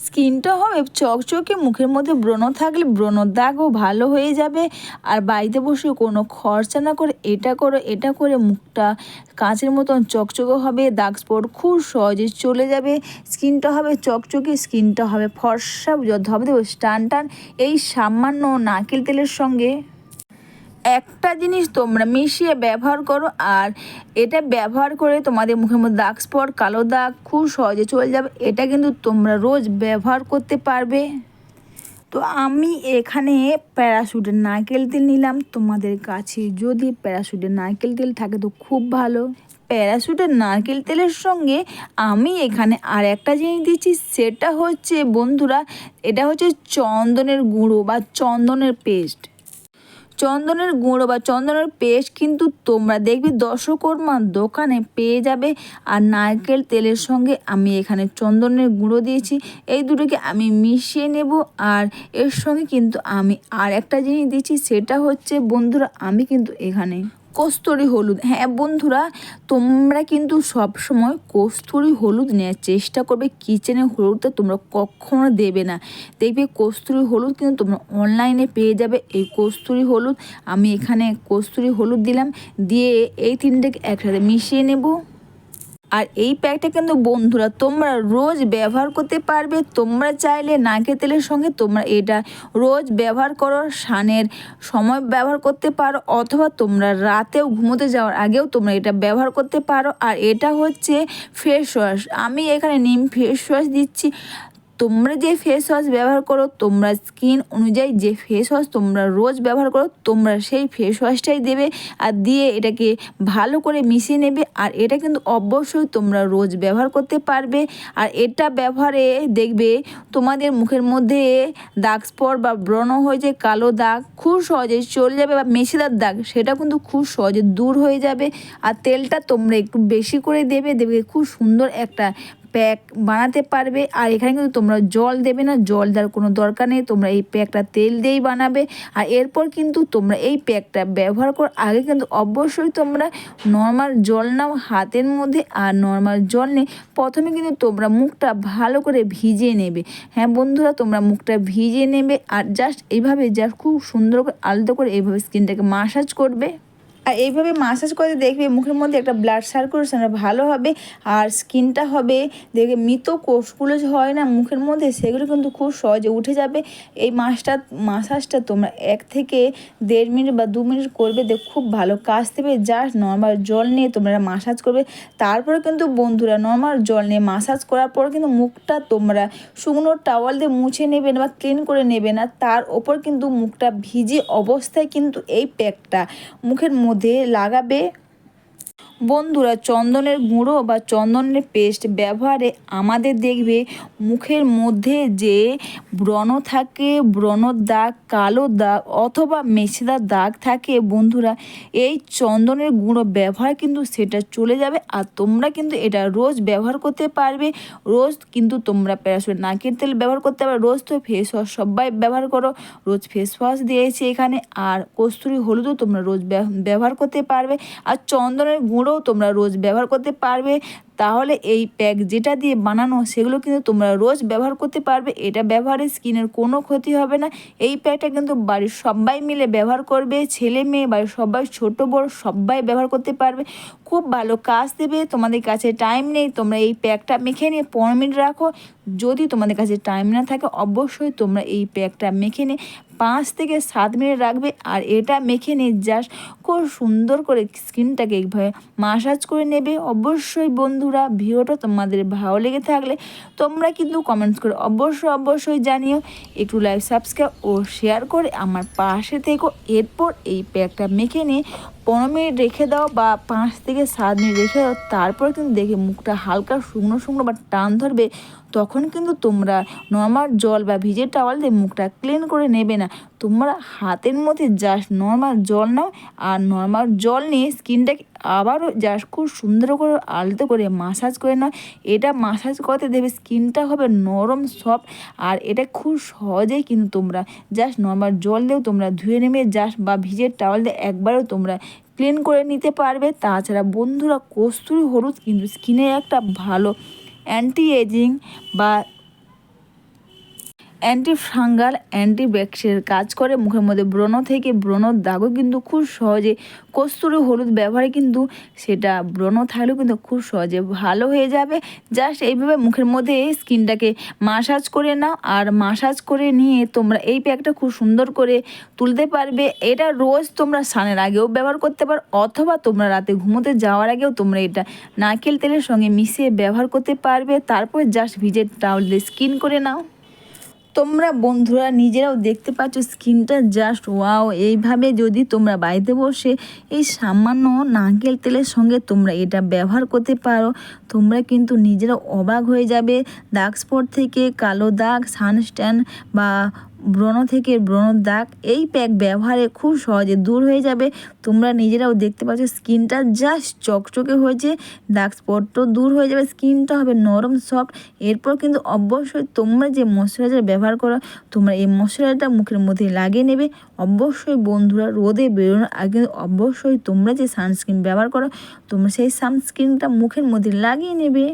স্কিনটা হবে চকচকে, মুখের মধ্যে ব্রণ থাকলে ব্রণর দাগও ভালো হয়ে যাবে। আর বাড়িতে বসে কোনো খরচা না করে এটা করো, এটা করে মুখটা কাঁচের মতন চকচকে হবে, দাগ স্পট খুব সহজে চলে যাবে। স্কিনটা হবে চকচকে, স্কিনটা হবে ফর্সা ধবে দেবো টান টান। এই সামান্য নারকেল তেলের সঙ্গে একটা জিনিস তোমরা মিশিয়ে ব্যবহার করো আর এটা ব্যবহার করে তোমাদের মুখের মধ্যে দাগ স্পট, কালো দাগ খুব সহজে চলে যাবে। এটা কিন্তু তোমরা রোজ ব্যবহার করতে পারবে। তো আমি এখানে প্যারাশুটের নারকেল তেল নিলাম। তোমাদের কাছে যদি প্যারাশুটের নারকেল তেল থাকে তো খুব ভালো। প্যারাশুটের নারকেল তেলের সঙ্গে আমি এখানে আর একটা জিনিস দিচ্ছি, সেটা হচ্ছে বন্ধুরা, এটা হচ্ছে চন্দনের গুঁড়ো বা চন্দনের পেস্ট। চন্দনের গুঁড়ো বা চন্দনের পেস্ট কিন্তু তোমরা দেখবে দশকর্মার দোকানে পেয়ে যাবে। আর নারকেল তেলের সঙ্গে আমি এখানে চন্দনের গুঁড়ো দিয়েছি। এই দুটোকে আমি মিশিয়ে নেব আর এর সঙ্গে কিন্তু আমি আর একটা জিনিস দিচ্ছি, সেটা হচ্ছে বন্ধুরা আমি কিন্তু এখানে কস্তুরি হলুদ। হ্যাঁ বন্ধুরা, তোমরা কিন্তু সব সময় কস্তুরি হলুদ নেওয়ার চেষ্টা করবে। কিচেনে হলুদটা তোমরা কখনো দেবে না। দেখবে কস্তুরি হলুদ কিন্তু তোমরা অনলাইনে পেয়ে যাবে। এই কস্তুরি হলুদ, আমি এখানে কস্তুরি হলুদ দিলাম। দিয়ে এই তিনটাকে একসাথে মিশিয়ে নেব। আর এই প্যাকটা কিন্তু বন্ধুরা, তোমরা রোজ ব্যবহার করতে পারবে। তোমরা চাইলে নাকের তেলের সঙ্গে তোমরা এটা রোজ ব্যবহার করো সানের সময় ব্যবহার করতে পারো, অথবা তোমরা রাতেও ঘুমোতে যাওয়ার আগেও তোমরা এটা ব্যবহার করতে পারো। আর এটা হচ্ছে ফেস ওয়াশ আমি এখানে নিম ফেস ওয়াশ দিচ্ছি। তোমরা যে ফেস ওয়াশ ব্যবহার করো, তোমরা স্কিন অনুযায়ী যে ফেস ওয়াশ তোমরা রোজ ব্যবহার করো, তোমরা সেই ফেস ওয়াশটাই দেবে আর দিয়ে এটাকে ভালো করে মিশিয়ে নেবে আর এটা কিন্তু অবশ্যই তোমরা রোজ ব্যবহার করতে পারবে। আর এটা ব্যবহারে দেখবে তোমাদের মুখের মধ্যে দাগ স্পট বা ব্রণ হয়ে যে কালো দাগ খুব সহজে চলে যাবে বা মেশিদার দাগ সেটা কিন্তু খুব সহজে দূর হয়ে যাবে। আর তেলটা তোমরা একটু বেশি করে দেবে দেবে খুব সুন্দর একটা প্যাক বানাতে পারবে। আর এখানে কিন্তু তোমরা জল দেবে না, জল দেওয়ার কোনো দরকার নেই। তোমরা এই প্যাকটা তেল দিয়েই বানাবে। আর এরপর কিন্তু তোমরা এই প্যাকটা ব্যবহার করার আগে কিন্তু অবশ্যই তোমরা নর্মাল জল নাও হাতের মধ্যে। আর নর্মাল জল নিয়ে প্রথমে কিন্তু তোমরা মুখটা ভালো করে ভিজিয়ে নেবে। হ্যাঁ বন্ধুরা, তোমরা মুখটা ভিজিয়ে নেবে। আর জাস্ট এইভাবে জাস্ট খুব সুন্দর করে আলাদা করে এইভাবে স্কিনটাকে মাসাজ করবে। আর এইভাবে মাসাজ করে দেখবে মুখের মধ্যে একটা ব্লাড সার্কুলেশন ভালো হবে আর স্কিনটা হবে, দেখবে মৃত কোষগুলো হয় না মুখের মধ্যে সেগুলো কিন্তু খুব সহজে উঠে যাবে। এই মাসটা মাসাজটা তোমরা এক থেকে দেড় মিনিট বা দু মিনিট করবে দেখ খুব ভালো কাজ দেবে। জাস্ট নর্মাল জল নিয়ে তোমরা মাসাজ করবে। তারপরে কিন্তু বন্ধুরা নর্মাল জল নিয়ে মাসাজ করার পর কিন্তু মুখটা তোমরা শুকনো টাওয়াল দিয়ে মুছে নেবে না বা ক্লিন করে নেবে না। তার ওপর কিন্তু মুখটা ভিজে অবস্থায় কিন্তু এই প্যাকটা মুখের মধ্যে মধ্যে লাগাবে বন্ধুরা, চন্দনের গুঁড়ো বা চন্দনের পেস্ট ব্যবহারে আমাদের দেখবে মুখের মধ্যে যে ব্রণ থাকে ব্রণর দাগ, কালো দাগ অথবা মেছেদার দাগ থাকে, বন্ধুরা, এই চন্দনের গুঁড়ো ব্যবহার কিন্তু সেটা চলে যাবে আর তোমরা কিন্তু এটা রোজ ব্যবহার করতে পারবে। রোজ কিন্তু তোমরা প্যারাসুট নাকের তেল ব্যবহার করতে পারবে। রোজ তো ফেস ওয়াশ সবাই ব্যবহার করো। রোজ ফেস ওয়াশ দিয়েছি এখানে আর কস্তুরি হলুদও তোমরা রোজ ব্যবহার করতে পারবে। আর চন্দনের গুঁড়ো তোমরা রোজ ব্যবহার করতে পারবে। তাহলে এই প্যাক যেটা দিয়ে বানানো সেগুলো কিন্তু তোমরা রোজ ব্যবহার করতে পারবে। এটা ব্যবহারে স্কিনের কোনো ক্ষতি হবে না। এই প্যাকটা কিন্তু বাড়ির সবাই মিলে ব্যবহার করবে। ছেলে মেয়ে, বাড়ির সবাই, ছোট, বড় সবাই ব্যবহার করতে পারবে। খুব ভালো কাজ দেবে। তোমাদের কাছে টাইম নেই। তোমরা এই প্যাকটা মেখে নিয়ে পনেরো মিনিট রাখো। যদি তোমাদের কাছে টাইম না থাকে, অবশ্যই তোমরা এই প্যাকটা মেখে নিয়ে পাঁচ থেকে সাত মিনিট রাখবে। আর এটা মেখে নিয়ে জাস্ট খুব সুন্দর করে স্কিনটাকে এইভাবে মাসাজ করে নেবে। অবশ্যই বন্ধুরা, ভিডিওটা তোমাদের ভালো লেগে থাকলে তোমরা কিন্তু কমেন্টস করে অবশ্যই অবশ্যই জানিও। একটু লাইক সাবস্ক্রাইব ও শেয়ার করে আমার পাশে থেকো। এরপর এই প্যাকটা মেখে নিয়ে পনেরো মিনিট রেখে দাও বা পাঁচ থেকে সাত মিনিট রেখে দাও, তারপর কিন্তু দেখে মুখটা হালকা শুকনো শুকনো বা টান ধরবে, তখন কিন্তু তোমরা নর্মাল জল বা ভিজের টাওয়াল দিয়ে মুখটা ক্লিন করে নেবে না। তোমরা হাতের মধ্যে জাস্ট নর্মাল জল নাও আর নর্মাল জল নিয়ে স্কিনটাকে আবারও জাস্ট খুব সুন্দর করে আলতো করে মাসাজ করে নাও। এটা মাসাজ করতে দেবে স্কিনটা হবে নরম সফট আর এটা খুব সহজেই কিন্তু তোমরা জাস্ট নর্মাল জল দিয়েও তোমরা ধুয়ে নেবে জাস্ট বা ভিজের টাওয়াল দিয়ে একবারও তোমরা ক্লিন করে নিতে পারবে। তাছাড়া বন্ধুরা কস্তুরি হলুদ কিন্তু স্কিনের একটা ভালো অ্যান্টি এজিং বা অ্যান্টি ফাঙ্গাল অ্যান্টি ব্যাকটেরিয়ার কাজ করে। মুখের মধ্যে ব্রণ থেকে ব্রণর দাগও কিন্তু খুব সহজে। কস্তুরি হলুদ ব্যবহারে কিন্তু সেটা ব্রণ থাকলেও কিন্তু খুব সহজে ভালো হয়ে যাবে। জাস্ট এইভাবে মুখের মধ্যে স্কিনটাকে মাসাজ করে নাও আর মাসাজ করে নিয়ে তোমরা এই প্যাকটা খুব সুন্দর করে তুলতে পারবে। এটা রোজ তোমরা স্নানের আগেও ব্যবহার করতে পারো অথবা তোমরা রাতে ঘুমোতে যাওয়ার আগেও তোমরা এটা নারকেল তেলের সঙ্গে মিশিয়ে ব্যবহার করতে পারবে। তারপর জাস্ট ভিজে টাউল দিয়ে স্কিন করে নাও। তোমরা বন্ধুরা নিজেরাও দেখতে পাচ্ছ স্কিনটা জাস্ট ওয়াও এইভাবে যদি তোমরা বাড়িতে বসে এই সামান্য নারকেল তেলের সঙ্গে তোমরা এটা ব্যবহার করতে পারো, তোমরা কিন্তু নিজেরা অবাক হয়ে যাবে। দাগ স্পট থেকে কালো দাগ সানস্ট্যান বা ব্রণ থেকে ব্রণর দাগ, এই প্যাক ব্যবহারে খুব সহজে দূর হয়ে যাবে। তোমরা নিজেরাও দেখতে পাচ্ছ, স্কিনটা জাস্ট চকচকে হয়েছে, দাগ স্পটও দূর হয়ে যাবে, স্কিনটা হবে নরম সফট এরপর কিন্তু অবশ্যই তোমরা যে ময়শ্চারাইজার ব্যবহার করো, তোমরা এই ময়শ্চারাইজারটা মুখের মধ্যে লাগিয়ে নেবে। অবশ্যই বন্ধুরা, রোদে বেরোনোর আগে অবশ্যই তোমরা যে সানস্ক্রিন ব্যবহার করো, তোমরা সেই সানস্ক্রিনটা মুখের মধ্যে লাগিয়ে নেবে।